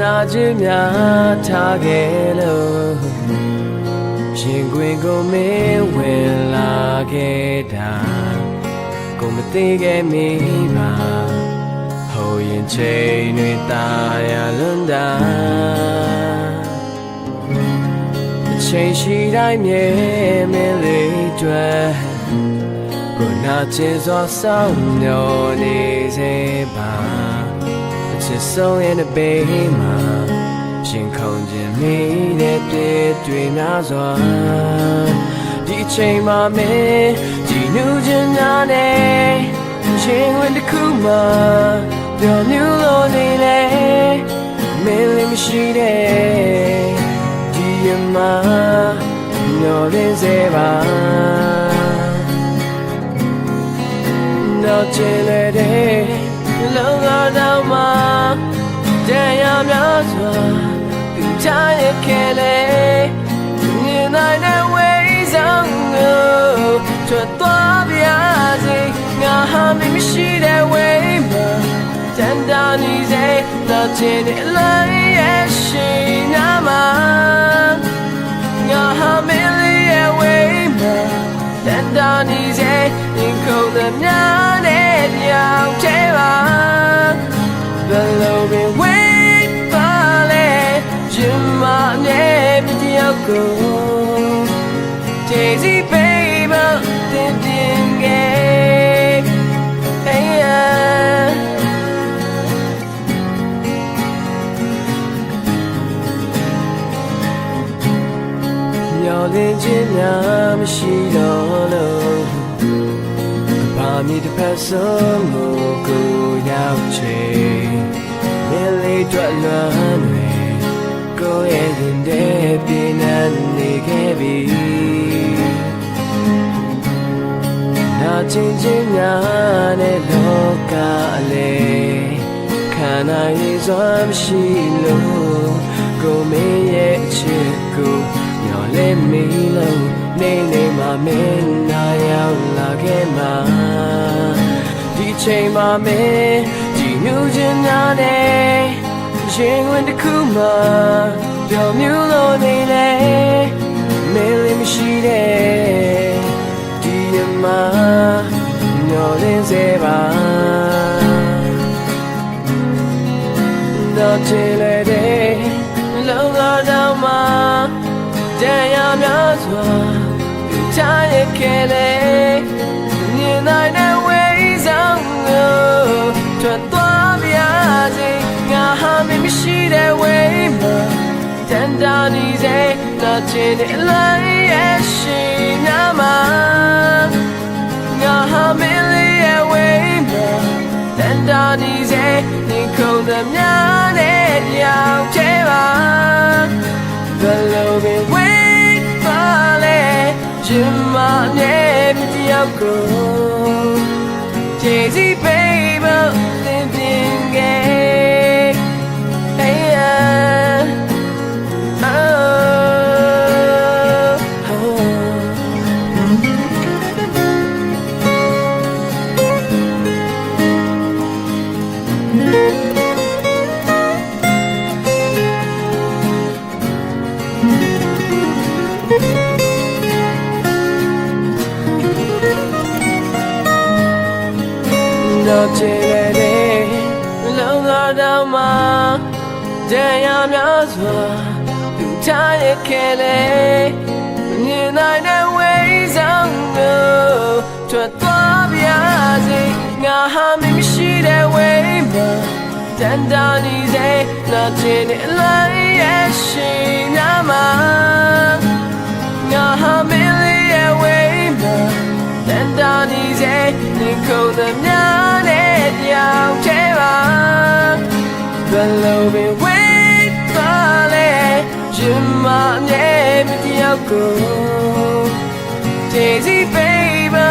နာခြင်းများထားခဲ့လို့ရှင်ခွင်ကိုမင်းဝင်လာခဲ့တာကိုမသိခဲ့မိပါဟိုရင်ချိန်တွေตายရလွန်တာအချိန်ရှိတိုင်းမြဲမင်းလေး တွေကိုနာချင်စွာစောင့်မျှော်နေစေပါအချစ်ဆုံးရဲ့ဘေးမှာရှင်ခုန်ခြင်းမိတဲ့ပြည့်တွေများစွာဒီအချိန်မှာမင်းကြည်နူးခြင်းများနဲ့ရှင်ဝင်တစ်ခုမှပျော်မြူးလို့နေလေမင်းလေးမရှိတဲ့ဒီရမှာမျောလင်း စေပါနောက်ချင်လေတဲ့လုံလာတော့မှတရားများစွာသူချရခဲ့လေမြင်နိုင်တဲ့ဝေးဆောင်ကိုထွက်သွားပြစေငါဟာမမရှိတဲ့ဝေးမှာတန်တာနေစေနောက်ချင်တဲ့လိုက်ရဲ့ရှိနာမှာငါဟာမလေးရဲ့ဝေးမှာတန်တာနေစေရင်ခုန်တဲ့ များနဲ့ပြောင်းချဲပါဘယ်လိုပဲဝေးပါလဲရှင်မနဲ့ပြတယောက်ကို Daisy baby တင်တင်ငယ် Hey yeah မျောလင်းခြင်းများမရှိတော့လို့ဘာမြစ် တစ်ဖက်ဆုံးကိုကိုရောက်ချေမင်းလေးတွေ့လွမ်းတွေကိုရဲ့ရင်တဲ့ပြင်းနေခဲ့ပြီနာကျင်ခြင်းများနဲ့လောကအလေခံနိုင်ရစွမ်းမရှိလို့ကိုမင်းရဲ့အချစ်ကိုမျော်လင့်မိလို့နေနေမှာမင်းနာရောက်လာခဲ့မှာဒီ ချိန်မှာမင်းကြည်နူးခြင်းများနဲ့ရင်ဝင်တစ်ခုမှပျော်မြူးလို့နေလေမင်းလေးမရှိတဲ့ဒီရမှာမျော်လင့်စေပါတော့ချေလေတဲ့လုံလာတော့မှတရားများစွာချရခဲ့လေမြင်နိုင်တဲ့ဝေးဆောင်ကို ထွက်သွားပြစေငါဟာမရှိတဲ့ဝေးမှာတန်တာနေစေနာချင်တဲ့လိုက်ရဲ့ရှိနာမှာငါဟာမလေးရဲ့ဝေးမှာတန်တာနေစေနေခုန်တဲ့များနဲ့ကြောင်ချဲပါ The love it wait for it ရှင်မနဲ့ပြတယောက်ကို Daisy baby သင် တော့ချေတဲ့လုံလာတော့မှတရားများစွာသူထားရခဲ့လေမြင်နိုင်တဲ့ဝေးဆောင်ကိုထွက်သွားပြစေငါဟာမရှိတဲ့ဝေးမှာတန်တာနေစေနာချင်တဲ့လို လိုပဲဝေးပါလဲရှင်မနဲ့မတယောက်ကို Daisy baby